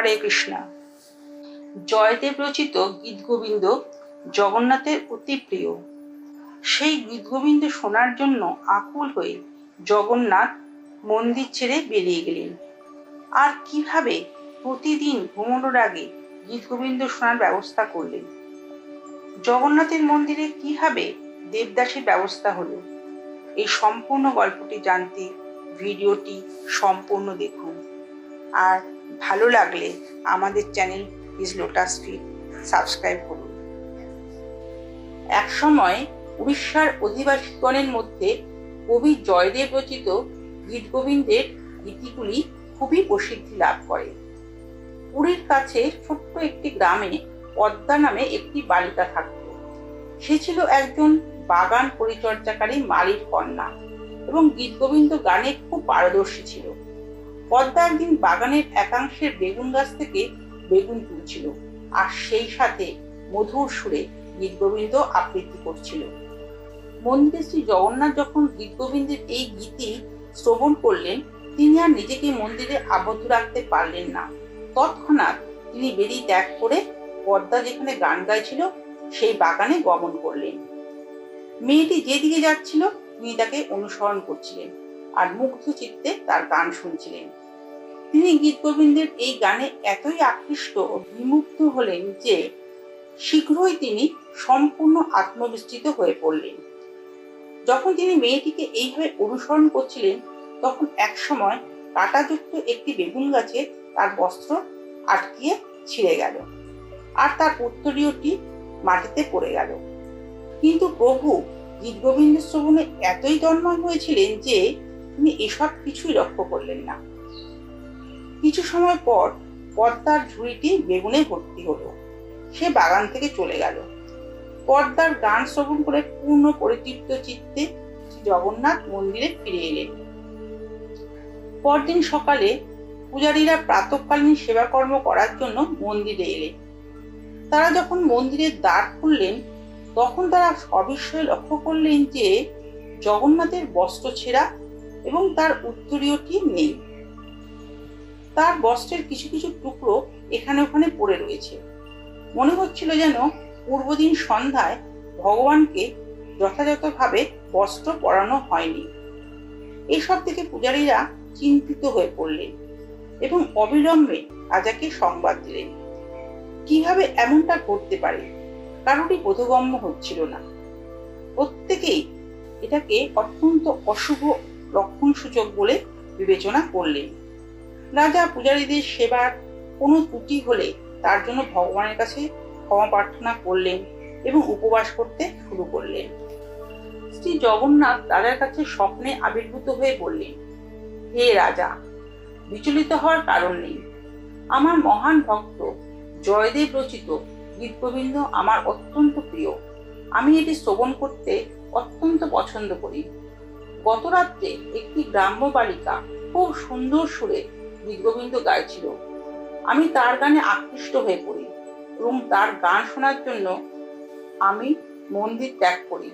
হরে কৃষ্ণ। জয়দেব রচিত গীত গোবিন্দ জগন্নাথের অতি প্রিয়। সেই গীত গোবিন্দ শোনার জন্য আকুল হয়ে জগন্নাথ মন্দির ছেড়ে বেরিয়ে গেলেন। আর কীভাবে প্রতিদিন ঘুমানোর আগে গীত গোবিন্দ শোনার ব্যবস্থা করলেন? জগন্নাথের মন্দিরে কীভাবে দেবদাসের ব্যবস্থা হলো? এই সম্পূর্ণ গল্পটি জানতে ভিডিওটি সম্পূর্ণ দেখুন। আর ভালো লাগলে আমাদের channel is Lotus Fit subscribe করুন। একসময় উড়িষ্যার অধিবাসীগণের মধ্যে কবি জয়দেব রচিত গীত গোবিন্দের গীতিগুলি খুবই প্রসিদ্ধি লাভ করে। পুরীর কাছে ছোট্ট একটি গ্রামে পদ্মা নামে একটি বালিকা থাকত। সে ছিল একজন বাগান পরিচর্যাকারী মালির কন্যা এবং গীত গোবিন্দ গানে খুব পারদর্শী ছিল। পদ্মা একদিন বাগানের একাংশের বেগুন গাছ থেকে বেগুন তুলছিল। আর সেই সাথে মধুর সুরে গীত গোবিন্দ আবৃত্তি করছিল। মন্দিরে শ্রী জগন্নাথ যখন গীত গোবিন্দের এই গীতি শ্রবণ করলেন, তিনি আর নিজেকে মন্দিরে আবদ্ধ রাখতে পারলেন না। তৎক্ষণাৎ তিনি বেরিয়ে ত্যাগ করে পদ্মা যেখানে গান গাইছিল, সেই বাগানে গমন করলেন। মেয়েটি যেদিকে যাচ্ছিল, তিনি তাকে অনুসরণ করছিলেন আর মুগ্ধ চিত্তে তার গান শুনছিলেন। তিনি গীত গোবিন্দের এই গানে এতই আকৃষ্ট ও বিমুগ্ধ হলেন যে শীঘ্রই তিনি সম্পূর্ণ আত্মবিস্তৃত হয়ে পড়লেন। যখন তিনি মেয়েটিকে এইভাবে অনুসরণ করছিলেন, তখন এক একসময় কাঁটাযুক্ত একটি বেগুন গাছে তার বস্ত্র আটকিয়ে ছিঁড়ে গেল আর তার উত্তরীয়টি মাটিতে পড়ে গেল। কিন্তু প্রভু গীত গোবিন্দ শ্রবণে এতই তন্ময় হয়েছিলেন যে তিনি এসব কিছুই লক্ষ্য করলেন না। কিছু সময় পর পর্দার ঝুড়িটি বেগুনে ভর্তি হলো। সে বাগান থেকে চলে গেল। পর্দার গান শ্রবণ করে পূর্ণ পরিতৃপ্ত চিত্তে জগন্নাথ মন্দিরে ফিরে এলেন। পরদিন সকালে পূজারীরা প্রাতকালীন সেবাকর্ম করার জন্য মন্দিরে এলেন। তারা যখন মন্দিরের দ্বার খুললেন, তখন তারা অবিস্ময়ে লক্ষ্য করলেন যে জগন্নাথের বস্ত্র ছেঁড়া এবং তার উত্তরীয়টি নেই। তার বস্ত্রের কিছু কিছু টুকরো এখানে ওখানে পড়ে রয়েছে। মনে হচ্ছিল যেন পূর্বদিন সন্ধ্যায় ভগবানকে যথাযথভাবে বস্ত্র পরানো হয়নি। এসব থেকে পূজারীরা চিন্তিত হয়ে পড়লেন এবং অবিলম্বে রাজাকে সংবাদ দিলেন। কীভাবে এমনটা ঘটতে পারে? কারোরই বোধগম্য হচ্ছিল না। প্রত্যেকেই এটাকে অত্যন্ত অশুভ লক্ষণ সূচক বলে বিবেচনা করলেন। রাজা পূজারীদের সেবার কোনো ত্রুটি হলে তার জন্য ভগবানের কাছে ক্ষমা প্রার্থনা করলেন এবং উপবাস করতে শুরু করলেন। শ্রী জগন্নাথ রাজার কাছে স্বপ্নে আবির্ভূত হয়ে বললেন, হে রাজা, বিচলিত হওয়ার কারণ নেই। আমার মহান ভক্ত জয়দেব রচিত গীতগোবিন্দ আমার অত্যন্ত প্রিয়। আমি এটি শ্রবণ করতে অত্যন্ত পছন্দ করি। গত রাত্রে একটি গ্রাম্য বালিকা খুব সুন্দর সুরে গীতগোবিন্দ গাইছিল আমি তার গানে আকৃষ্ট হয়ে পড়ি এবং তার গান শোনার জন্য আমি মন্দির ত্যাগ করি।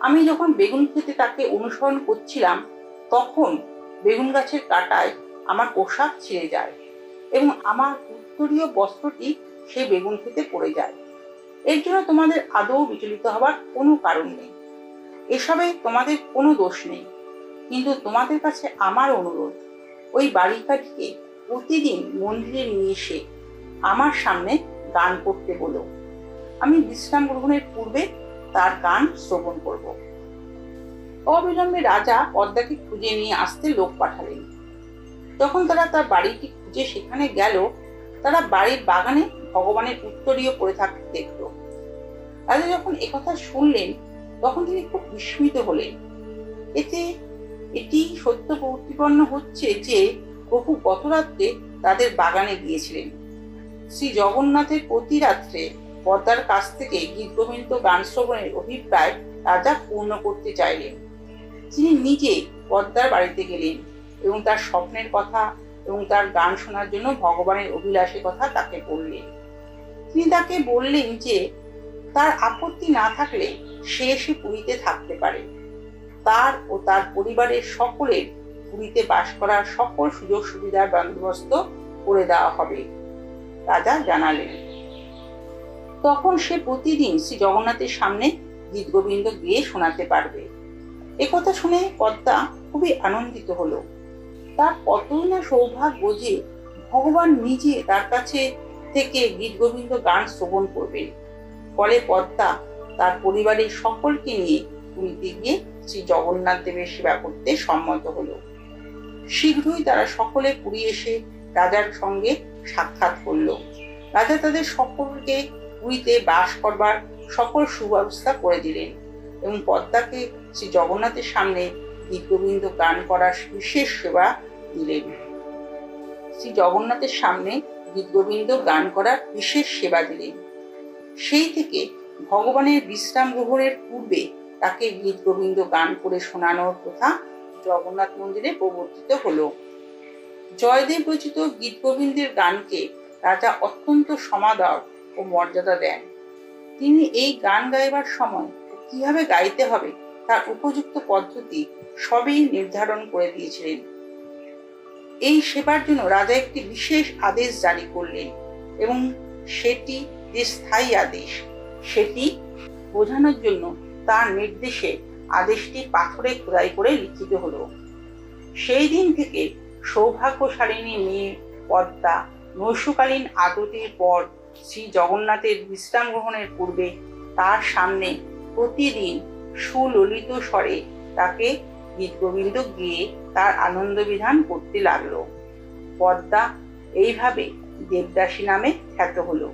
আমি যখন বেগুন খেতে তাকে অনুসরণ করছিলাম, তখন বেগুন গাছের কাটায় আমার পোশাক ছিঁড়ে যায় এবং আমার উত্তরীয় বস্ত্রটি সেই বেগুন খেতে পড়ে যায়। এর জন্য তোমাদের আদৌ বিচলিত হবার কোনো কারণ নেই। এসবে তোমাদের কোনো দোষ নেই। কিন্তু তোমাদের কাছে আমার অনুরোধ ওই বালিকাটিকে প্রতিদিন মন্দিরে নিয়ে এসে আমার সামনে গান করতে বলো। আমি বিশ্রাম গ্রহণের পূর্বে তার গান শ্রবণ করব। অবিলম্বে রাজা পদ্মাকে খুঁজে নিয়ে আসতে লোক পাঠালেন। তখন তারা তার বাড়িটি খুঁজে সেখানে গেল। তারা বাড়ির বাগানে ভগবানের উত্তরীয় পড়ে থাকতে দেখল। রাজা যখন একথা শুনলেন, তখন তিনি খুব বিস্মিত হলেন। এতে এটি সত্য প্রতিপন্ন হচ্ছে যে প্রভু গত রাত্রে তাদের বাগানে গিয়েছিলেন। শ্রী জগন্নাথের প্রতি রাত্রে পদ্মার কাছ থেকে গীত গোবিন্দ গান শ্রবণের অভিপ্রায় রাজা পূর্ণ করতে চাইলেন। তিনি নিজে পদ্মার বাড়িতে গেলেন এবং তার স্বপ্নের কথা এবং তার গান শোনার জন্য ভগবানের অভিলাষের কথা তাকে বললেন। তিনি তাকে বললেন যে, তার আপত্তি না থাকলে সে এসে পুরীতে থাকতে পারে। তার ও তার পরিবারের সকলের পুরীতে বাস করার সকল সুযোগ সুবিধার বন্দোবস্ত করে দেওয়া হবে, রাজা জানালেন। তখন সে প্রতিদিন শ্রী জগন্নাথের সামনে গীত গোবিন্দ গিয়ে শোনাতে পারবে। একথা শুনে পদ্মা খুবই আনন্দিত হলো। তার কতই না সৌভাগ্য যে ভগবান নিজে তার কাছে থেকে গীত গোবিন্দ গান শ্রবণ করবেন। ফলে পদ্মা তার পরিবারের সকলকে নিয়ে পুরীতে গিয়ে শ্রী জগন্নাথ দেবের সেবা করতে সম্মত হল। শীঘ্রই তারা সকলে পুরী এসে রাজার সঙ্গে সাক্ষাৎ করল। রাজা তাদের সকলকে পুরীতে বাস করবার সকল সুব্যবস্থা করে দিলেন এবং পদ্মাকে শ্রী জগন্নাথের সামনে গীতগোবিন্দ গান করার বিশেষ সেবা দিলেন। শ্রী জগন্নাথের সামনে গীতগোবিন্দ গান করার বিশেষ সেবা দিলেন। সেই থেকে ভগবানের বিশ্রাম গ্রহণের পূর্বে তাকে গীত গোবিন্দ গান করে শোনানোর প্রথা জগন্নাথ মন্দিরে প্রবর্তিত হলো। জয়দেব রচিত গীত গোবিন্দের গানকে রাজা অত্যন্ত সমাদর ও মর্যাদা দেন। তিনি এই গান গাইবার সময় কীভাবে গাইতে হবে তার উপযুক্ত পদ্ধতি সবই নির্ধারণ করে দিয়েছিলেন। এই সেবার জন্য রাজা একটি বিশেষ আদেশ জারি করলেন এবং সেটি যে স্থায়ী আদেশ, সেটি বোঝানোর জন্য তার নির্দেশে আদেশটি পাথরে খোদাই করে লিখিত হলো। সেই দিন থেকে সৌভাগ্যশালিনী মেয়ে পদ্মা নৈশকালীন আদতির পর শ্রী জগন্নাথের বিশ্রাম গ্রহণের পূর্বে তার সামনে প্রতিদিন সুললিত স্বরে তাকে গীতগোবিন্দ গিয়ে তার আনন্দ বিধান করতে লাগল। পদ্মা এইভাবে দেবদাসী নামে খ্যাত হলো।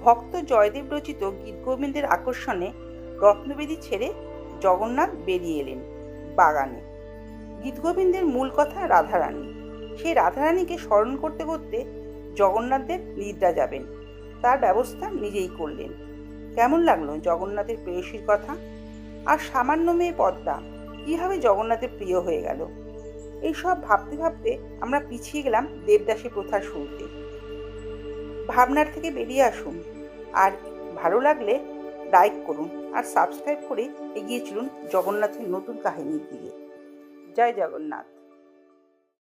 ভক্ত জয়দেব রচিত গীতগোবিন্দের আকর্ষণে রত্নবেদী ছেড়ে জগন্নাথ বেরিয়ে এলেন বাগানে। গীতগোবিন্দের মূল কথা রাধারানী। সেই রাধারানীকে স্মরণ করতে করতে জগন্নাথদেব নিদ্রা যাবেন। তার ব্যবস্থা নিজেই করলেন। কেমন লাগল জগন্নাথের প্রেয়সীর কথা? আর সামান্য মেয়ে পদ্মা, কীভাবে জগন্নাথের প্রিয় হয়ে গেল? এইসব ভাবতে ভাবতে আমরা পিছিয়ে গেলাম দেবদাসী প্রথার শুরুতে। ভাবনার থেকে বেরিয়ে আসুন। আর ভালো লাগলে লাইক করুন আর সাবস্ক্রাইব করে এগিয়ে চলুন জগন্নাথের নতুন কাহিনীর দিকে। জয় জগন্নাথ।